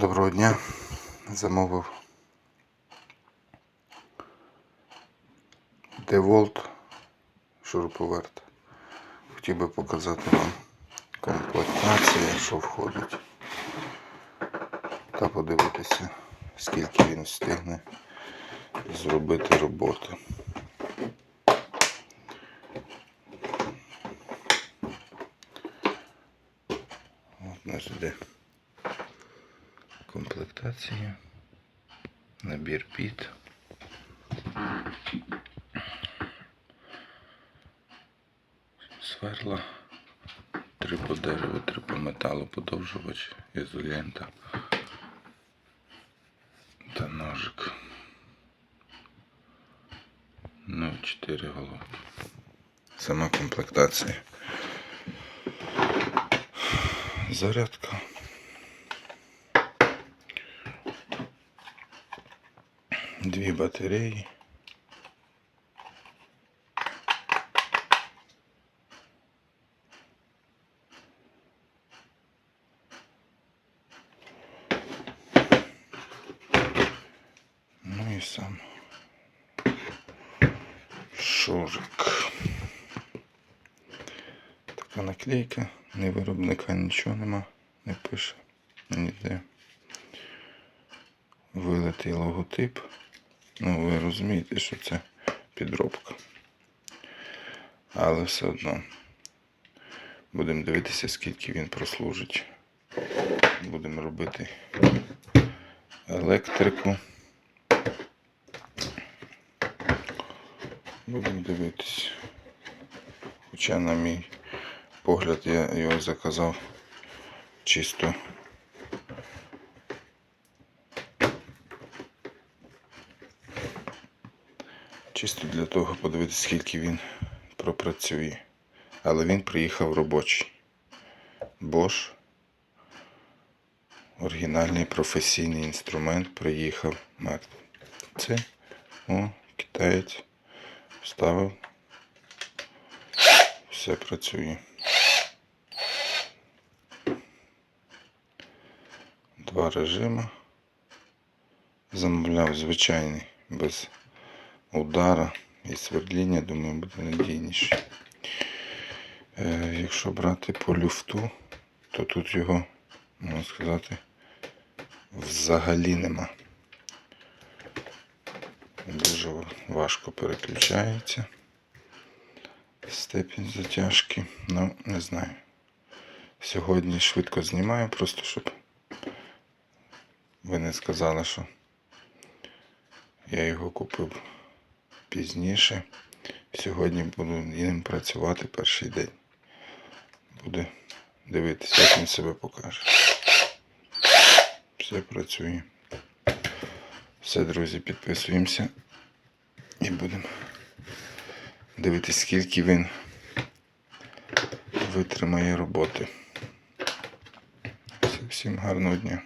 Доброго дня. Замовив DeWalt шуруповерт. Хотів би показати вам комплектацію, що входить. Та подивитися, скільки він встигне зробити роботи. От нас іде комплектація, набір піт. Сверла, три по дереву, три по металу, подовжувач, ізолента та ножик. Ну, чотири головки. Сама комплектація. Зарядка. Дві батареї. Ну і сам шурик. Така наклейка, ні виробника нічого нема, не пише ніде. Вилитий логотип. Ну, ви розумієте, що це підробка. Але все одно будемо дивитися, скільки він прослужить. Будемо робити електрику. Будемо дивитися. Хоча, на мій погляд, я його заказав чисто. Чисто для того подивитися, скільки він пропрацює. Але він приїхав робочий. Bosch. Оригінальний професійний інструмент приїхав мертвий. Це о, китаєць вставив. Все працює. Два режими. Замовляв звичайний без удара і свердління, думаю, буде надійніше. Е, якщо брати по люфту, то тут його, можна сказати, взагалі нема. Дуже важко переключається. Степінь затяжки. Ну, не знаю. Сьогодні швидко знімаю, просто щоб ви не сказали, що я його купив пізніше. Сьогодні буду ним працювати перший день. Буду дивитися, як він себе покаже. Все працює. Все, друзі, підписуємося і будемо дивитися, скільки він витримає роботи. Всім гарного дня.